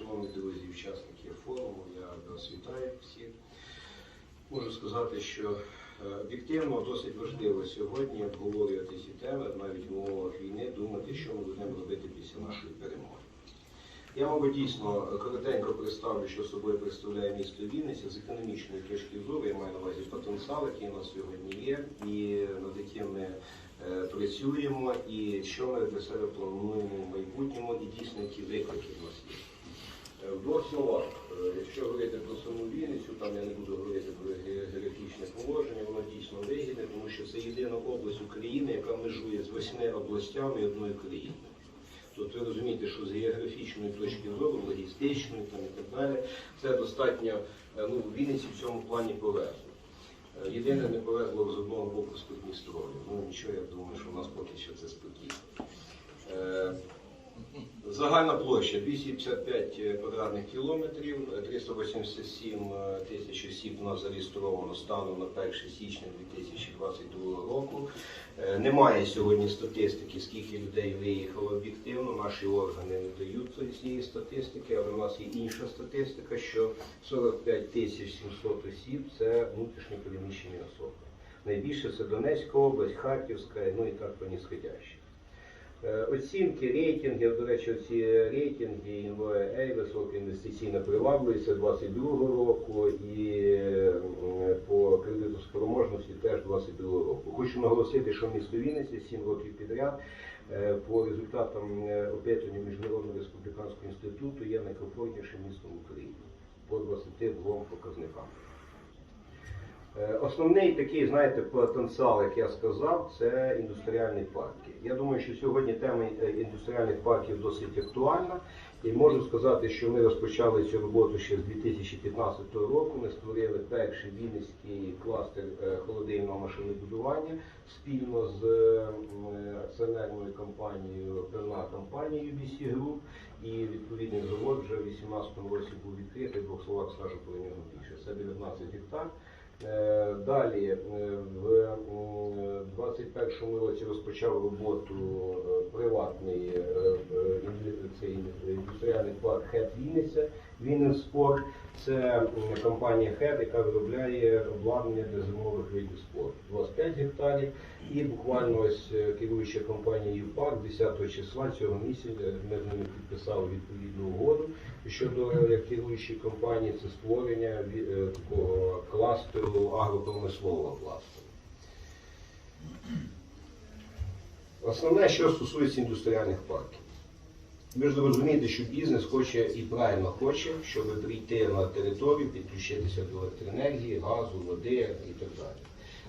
Шановні друзі, учасники форуму, я вас вітаю всіх. Можу сказати, що е, об'єктивно досить важливо сьогодні обговорювати ці теми, навіть в умовах війни, думати, що ми будемо робити після нашої перемоги. Я, мабуть, дійсно коротенько представлю, що собою представляє місто Вінниця з економічної точки зору, я маю на увазі потенціал, який у нас сьогодні є, і над яким ми е, працюємо, і що ми для себе плануємо в майбутньому, і дійсно які виклики в нас є. Е, В словах, е, якщо говорити про саму Вінницю, там я не буду говорити про географічне положення, воно дійсно вигідне, тому що це єдина область України, яка межує з восьми областями і одною країною. Тобто ви розумієте, що з географічної точки зору, логістичної там, і так далі, це достатньо е, ну, Вінниці в цьому плані повезло. Е, Єдине не повезло з одного боку з. Ну нічого, я думаю, що у нас поки що це спокійно. Е, Загальна площа 255 квадратних кілометрів, е, 387 тисяч осіб у нас зареєстровано станом на 1 січня 2022 року. Е, Немає сьогодні статистики, скільки людей виїхало об'єктивно. Наші органи не дають цієї статистики, але в нас є інша статистика, що 45 тисяч 700 осіб це внутрішньо переміщені особи. Найбільше це Донецька область, Харківська, ну і так по нисходящій. Е, Оцінки, рейтинги, до речі, ці рейтинги ІНВЕ висока інвестиційна привабливість 22 року і е, по кредитоспроможності теж 22 року. Хочу наголосити, що місто Вінниця 7 років підряд е, по результатам е, опитування Міжнародного республіканського інституту є найкомфортнішим містом в Україні по 22 показникам. Е, Основний такий, знаєте, потенціал, як я сказав, це індустріальні парки. Я думаю, що сьогодні тема е, індустріальних парків досить актуальна. І можу сказати, що ми розпочали цю роботу ще з 2015 року. Ми створили перший вінницький кластер е, холодильного машинобудування спільно з акціонерною компанією, певна компанія UBC Group. І відповідний завод вже в 2018 році був відкритий, двох словах скажу про нього більше. Це 19 гектар. Е, Далі в 21-му році розпочав роботу е, приватний е, е, цей індустріальний парк Хет Вінниця, Вінницспорт. Це компанія ХЕД, яка виробляє обладнання для зимових видів спорту. 25 гектарів. І буквально ось е, керуюча компанія ЮПАК 10 числа цього місяця ми з ними підписали відповідну угоду щодо е, керуючої компанії це створення е, такого кластеру агропромислового кластеру. Основне, що стосується індустріальних парків. Ви ж розумієте, що бізнес хоче і правильно хоче, щоб прийти на територію, підключитися до електроенергії, газу, води і так далі.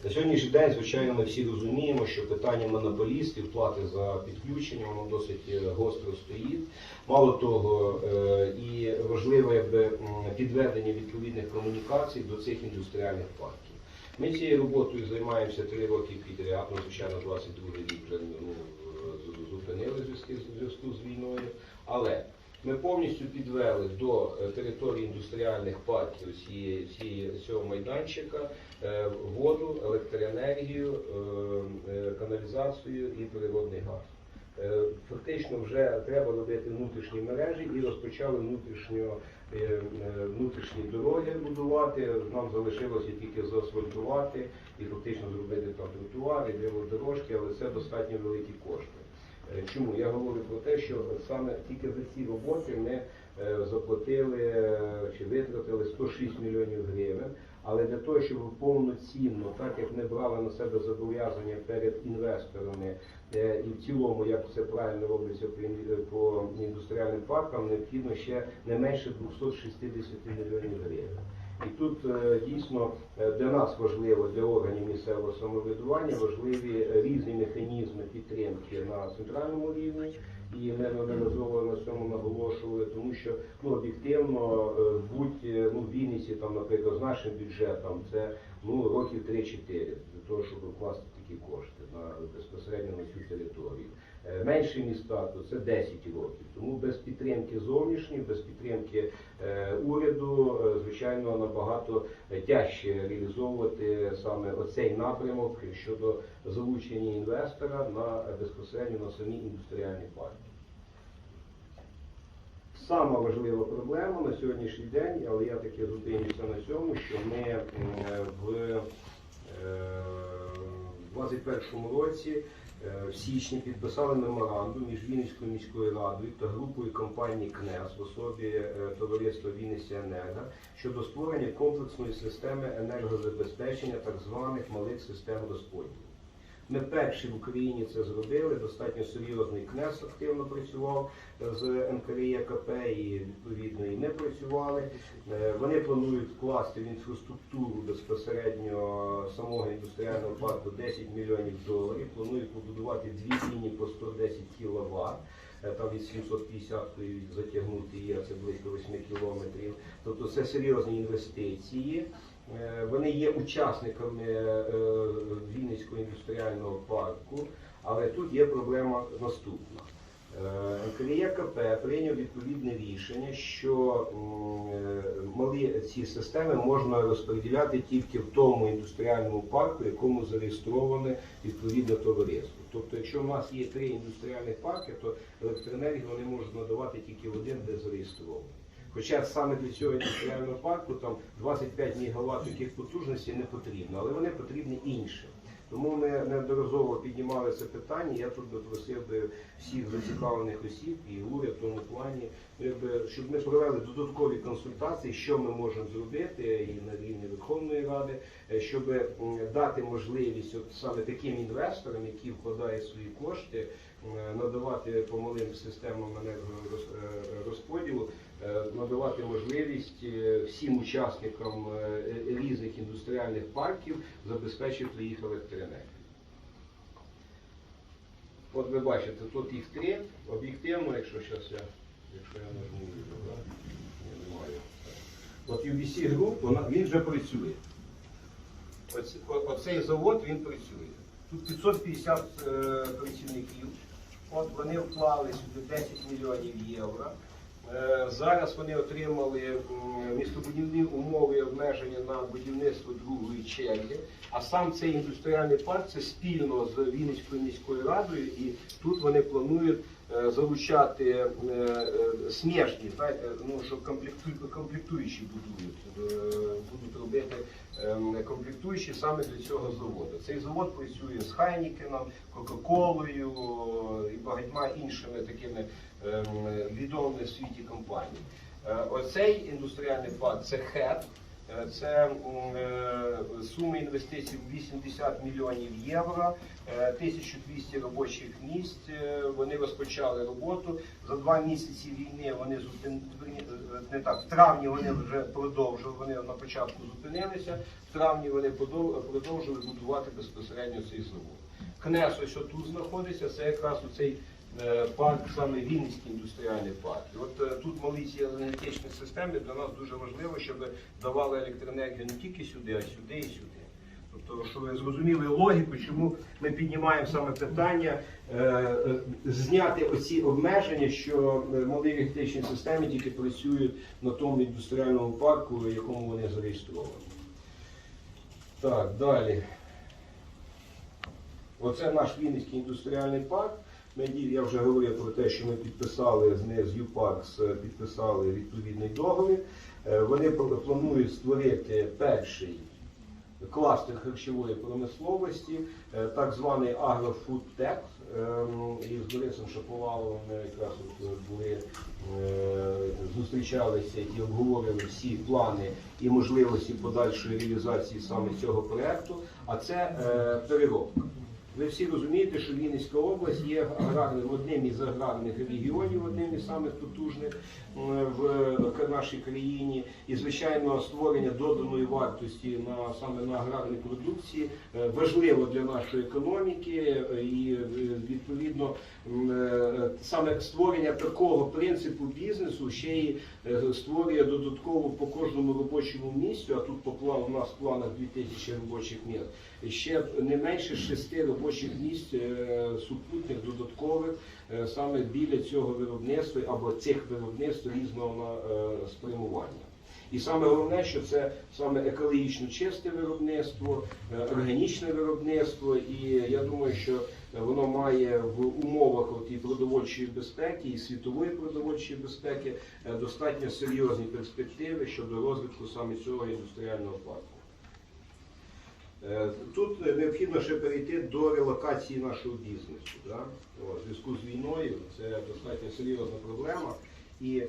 На сьогоднішній день, звичайно, ми всі розуміємо, що питання монополістів, плати за підключення, воно досить е, гостро стоїть. Мало того, е, і важливе якби, підведення відповідних комунікацій до цих індустріальних парків. Ми цією роботою займаємося три роки підряд, ну, звичайно, 22 рік вже ну, зупинили в зв'язку з- війною. Але ми повністю підвели до е, території індустріальних парків цього майданчика е, воду, електроенергію, е, каналізацію і природний газ. Фактично вже треба робити внутрішні мережі і розпочали внутрішньо, внутрішні дороги будувати. Нам залишилося тільки заасфальтувати і фактично зробити там тротуари, велодорожки, але це достатньо великі кошти. Е, Чому? Я говорю про те, що саме тільки за ці роботи ми е, заплатили е, чи витратили 106 мільйонів гривень. Але для того, щоб повноцінно, так як ми брали на себе зобов'язання перед інвесторами і в цілому, як це правильно робиться по індустріальним паркам, необхідно ще не менше 260 мільйонів гривень. І тут е, дійсно е, для нас важливо, для органів місцевого самоврядування, важливі різні механізми підтримки на центральному рівні. І неодноразово на цьому наголошували, тому що ну об'єктивно е, будь ну в Вінниці, там, наприклад, з нашим бюджетом, це ну років 3-4 для того, щоб вкласти такі кошти на безпосередньо на цю територію. Е, Менші міста то це 10 років. Тому без підтримки зовнішньої, без підтримки е, уряду, е, звичайно, набагато тяжче реалізовувати саме оцей напрямок щодо залучення інвестора на безпосередньо на самі індустріальні парки. Сама важлива проблема на сьогоднішній день, але я таки зупинюся на цьому, що ми в е, 2021 році в січні підписали меморандум між Вінницькою міською радою та групою компаній КНЕС в особі е, товариства Вінниця Енерго щодо створення комплексної системи енергозабезпечення так званих малих систем розподілу. Ми перші в Україні це зробили. Достатньо серйозний КНЕС активно працював з НКРЄКП і відповідно і ми працювали. Е, Вони планують вкласти в інфраструктуру безпосередньо самого індустріального парку 10 мільйонів доларів. Планують побудувати дві лінії по 110 кВт. Там від 750 затягнути є, це близько 8 кілометрів. Тобто це серйозні інвестиції. Е, Вони є учасниками е, Вінницького індустріального парку, але тут є проблема наступна. Е, НКРЄКП прийняв відповідне рішення, що е, малі ці системи можна розподіляти тільки в тому індустріальному парку, якому зареєстроване відповідне товариство. Тобто, якщо в нас є три індустріальних парки, то електроенергію вони можуть надавати тільки в один, де зареєстрований. Хоча саме для цього індустріального парку там 25 МВт таких потужностей не потрібно, але вони потрібні іншим. Тому ми неодноразово піднімали це питання. Я тут би просив би всіх зацікавлених осіб і уряд в тому плані, якби, щоб ми провели додаткові консультації, що ми можемо зробити і на рівні Верховної Ради, е, щоб дати можливість от саме таким інвесторам, які вкладають свої кошти, надавати по малим системам енергорозподілу, е, можливість е, всім учасникам е, різних індустріальних парків забезпечити їх електроенергію. От ви бачите, тут їх три, об'єктивно, якщо зараз я, якщо я нажму, да? Ні, немає. От UBC Group, він вже працює. Оц- о- Оцей завод він працює. Тут 550 е, працівників. От вони вклали сюди 10 мільйонів євро. Е, Зараз вони отримали містобудівні умови обмеження на будівництво другої черги. А сам цей індустріальний парк це спільно з Вінницькою міською радою, і тут вони планують е, залучати е, смежні, знаєте, ну що комплектуючі будують, будуть робити комплектуючі саме для цього заводу. Цей завод працює з Хайнікеном, Кока-Колою і багатьма іншими такими ем, відомими в світі компаній. Е, Оцей індустріальний парк це ХЕД. Е, Це е, суми інвестицій 80 мільйонів євро, е, 1200 робочих місць. Вони розпочали роботу. За два місяці війни вони не так. В травні вони вже продовжили. Вони на початку зупинилися. В травні вони продовжили будувати безпосередньо цей завод. КНЕС ось тут знаходиться. Це якраз оцей е, парк, саме Вінницький індустріальний парк. І от е, тут маліці енергетичні системи для нас дуже важливо, щоб давали електроенергію не тільки сюди, а сюди і сюди. Тобто, щоб ви зрозуміли логіку, чому ми піднімаємо саме питання е, е, зняти оці обмеження, що е, малі електричні системи тільки працюють на тому індустріальному парку, в якому вони зареєстровані. Так, далі. Оце наш Вінницький індустріальний парк. Ми, я вже говорив про те, що ми підписали з не з ЮПАКС, підписали відповідний договір. Е, Вони планують створити перший кластер харчової промисловості, е, так званий агрофудтек. Ем, І з Борисом Шаповаловим ми якраз е, були, е, зустрічалися і обговорили всі плани і можливості подальшої реалізації саме цього проекту. А це е, переробка. Ви всі розумієте, що Вінницька область є аграрним одним із аграрних регіонів, одним із самих потужних в нашій країні. І звичайно, створення доданої вартості на саме на аграрній продукції е, важливо для нашої економіки е, і е, відповідно е, саме створення такого принципу бізнесу ще й е, створює додатково по кожному робочому місцю. А тут по у нас в планах 2000 робочих місць. Ще не менше шести робочих місць е, супутних додаткових е, саме біля цього виробництва або цих виробництв різного е, спрямування. І саме головне, що це саме екологічно чисте виробництво, органічне виробництво, і я думаю, що воно має в умовах от і продовольчої безпеки, і світової продовольчої безпеки достатньо серйозні перспективи щодо розвитку саме цього індустріального парку. Е, Тут необхідно ще перейти до релокації нашого бізнесу. Да? О, зв'язку з війною це достатньо серйозна проблема. І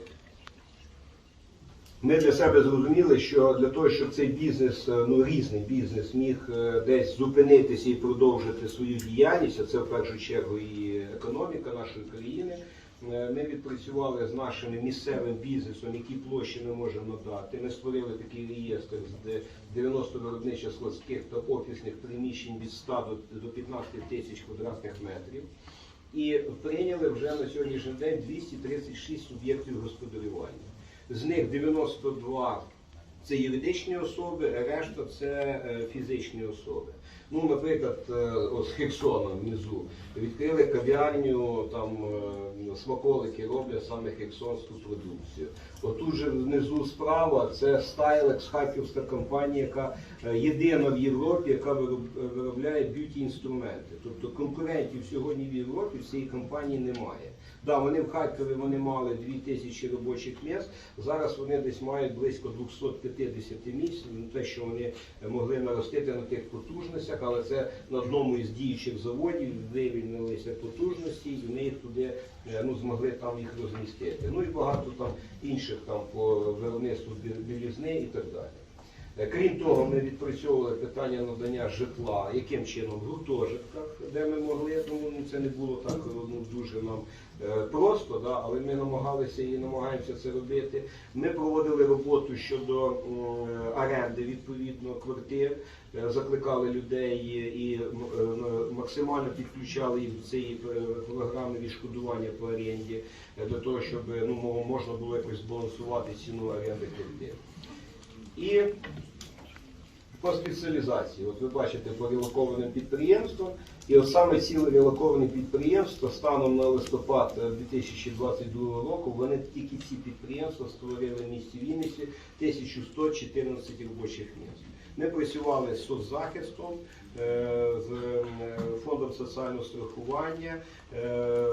ми для себе зрозуміли, що для того, щоб цей бізнес, е, ну різний бізнес, міг е, десь зупинитися і продовжити свою діяльність, а це в першу чергу і економіка нашої країни. Е, Ми відпрацювали з нашим місцевим бізнесом, які площі ми можемо надати. Ми створили такий реєстр з 90 виробничих складських та офісних приміщень від 100 до- до 15 тисяч квадратних метрів. І прийняли вже на сьогоднішній день 236 суб'єктів господарювання. З них 92 це юридичні особи, решта це е, фізичні особи. Ну, наприклад, е, от з Хексона внизу відкрили кав'ярню, там е, смаколики роблять саме хексонську продукцію. Отут же внизу справа це Stylex, харківська компанія, яка е, єдина в Європі, яка виробляє б'юті-інструменти. Тобто конкурентів сьогодні в Європі в цій компанії немає. Да, вони в Харкові вони мали 2000 робочих місць. Зараз вони десь мають близько 250 місць. Ну, Те, що вони могли наростити на тих потужностях, але це на одному із діючих заводів вивільнилися потужності, і вони їх туди е, ну, змогли там їх розмістити. Ну і багато там інших там по виробництву білізни і так далі. Е, Крім того, ми відпрацьовували питання надання житла, яким чином в гуртожитках, де ми могли, тому ну, це не було так ну, дуже нам е, просто, да, але ми намагалися і намагаємося це робити. Ми проводили роботу щодо м, оренди відповідно квартир, е, закликали людей і е, максимально підключали їх до цієї е, програми відшкодування по оренді, е, для того, щоб ну, можна було якось збалансувати ціну оренди квартир. І по спеціалізації, от ви бачите по релокованим підприємствам, і от саме ці релоковані підприємства станом на листопад е, 2022 року, вони тільки ці підприємства створили в місті Вінниці 1114 робочих місць. Ми працювали з соцзахистом, е, з е, фондом соціального страхування е,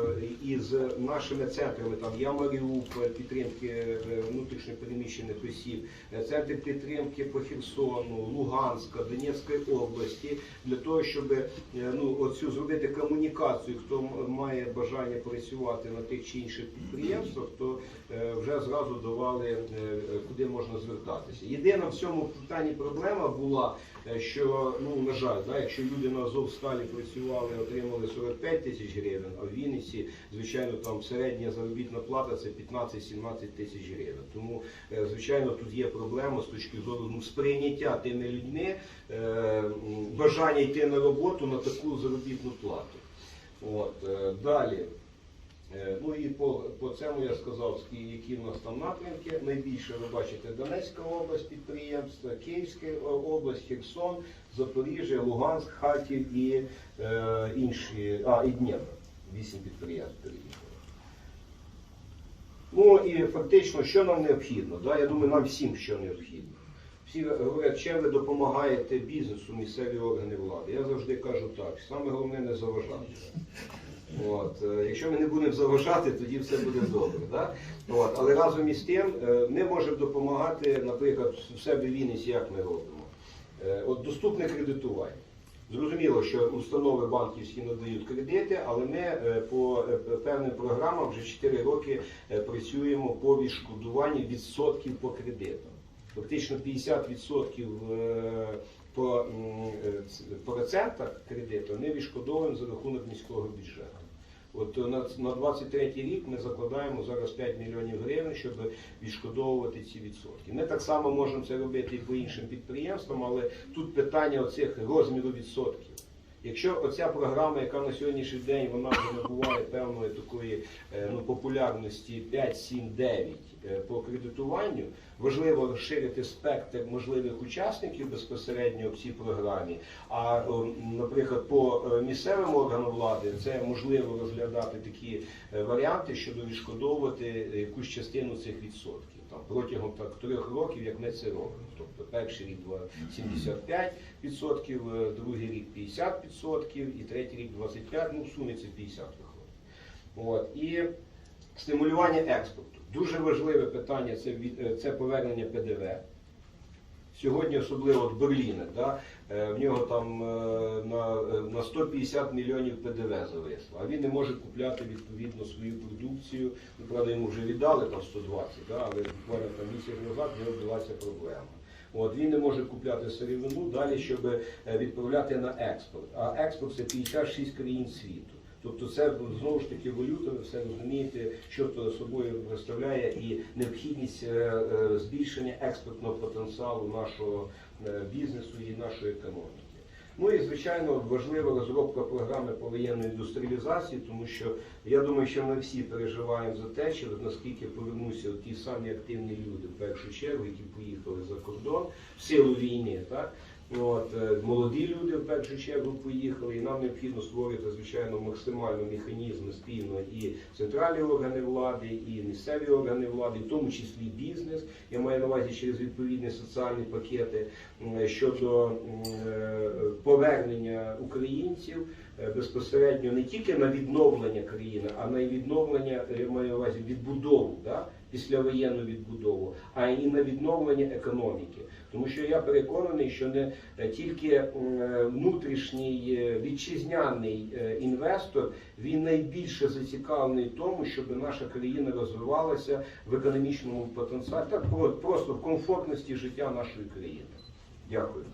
і з нашими центрами, там я Маріуполь, підтримки е, внутрішньопереміщених осіб, е, центр підтримки по Херсону, Луганська, Донецької області, для того, щоб е, ну, оцю зробити комунікацію, хто має бажання працювати на тих чи інших підприємствах, то вже зразу давали, куди можна звертатися. Єдина в цьому питанні проблема була, що, ну, на жаль, да, якщо люди на Азовсталі працювали, отримали 45 тисяч гривень, а в Вінниці, звичайно, там середня заробітна плата це 15-17 тисяч гривень. Тому, е, звичайно, тут є проблема з точки зору ну, сприйняття тими людьми, е, бажання йти на роботу на таку заробітну плату. От, е, далі. Е, Ну і по, по цьому я сказав, які в нас там напрямки. Найбільше ви бачите Донецька область підприємства, Київська область, Херсон, Запоріжжя, Луганськ, Харків і е, інші, а і Дніпро. Вісім підприємств переїхали. Ну і фактично, що нам необхідно? Да? Я думаю, нам всім що необхідно. Всі говорять, чим ви допомагаєте бізнесу, місцеві органи влади. Я завжди кажу так, саме головне не заважати. От, е, якщо ми не будемо заважати, тоді все буде добре. Да? От, але разом із тим е, ми можемо допомагати, наприклад, в себе в Вінниці, як ми робимо. Е, От доступне кредитування. Зрозуміло, що установи банківські надають кредити, але ми по певним програмам вже 4 роки працюємо по відшкодуванню відсотків по кредитам. Фактично 50% е, по, процентах кредиту ми відшкодовуємо за рахунок міського бюджету. От на, на 23 рік ми закладаємо зараз 5 мільйонів гривень, щоб відшкодовувати ці відсотки. Ми так само можемо це робити і по іншим підприємствам, але тут питання оцих розміру відсотків. Якщо оця програма, яка на сьогоднішній день вона вже набуває певної такої е, ну, популярності 5, 7, 9 е, по кредитуванню, важливо розширити спектр можливих учасників безпосередньо в цій програмі. А, наприклад, по е, місцевим органам влади це можливо розглядати такі е, варіанти щодо відшкодовувати якусь частину цих відсотків. Там протягом так трьох років, як ми це робимо. Тобто перший рік 75%, е, другий рік 50% і третій рік 25%, ну в сумі це 50 виходить. От. І стимулювання експорту. Дуже важливе питання це, е, це повернення ПДВ. Сьогодні особливо от Берліна, да, е, в нього там е, на, е, на 150 мільйонів ПДВ зависло, а він не може купляти відповідно свою продукцію. Ну, правда, йому вже віддали там 120, да, але буквально там місяць назад в нього була ця проблема. От він не може купляти сировину далі, щоб відправляти на експорт. А експорт це 56 країн світу. Тобто це знову ж таки валюта, ви все розумієте, що то собою представляє і необхідність е, е, збільшення експортного потенціалу нашого е, бізнесу і нашої економіки. Ну і звичайно важлива розробка програми повоєнної індустріалізації, тому що я думаю, що ми всі переживаємо за те, чи наскільки повернуться ті самі активні люди в першу чергу, які поїхали за кордон в силу війни, так. От, е, молоді люди в першу чергу поїхали, і нам необхідно створити, звичайно, максимально механізми спільно і центральні органи влади, і місцеві органи влади, в тому числі бізнес. Я маю на увазі через відповідні соціальні пакети щодо е, повернення українців е, безпосередньо не тільки на відновлення країни, а на відновлення, я маю на увазі відбудову, да? Післявоєнну відбудову, а і на відновлення економіки. Тому що я переконаний, що не е, тільки е, внутрішній е, вітчизняний інвестор він найбільше зацікавлений тому, щоб наша країна розвивалася в економічному потенціалі, так просто в комфортності життя нашої країни. Дякую.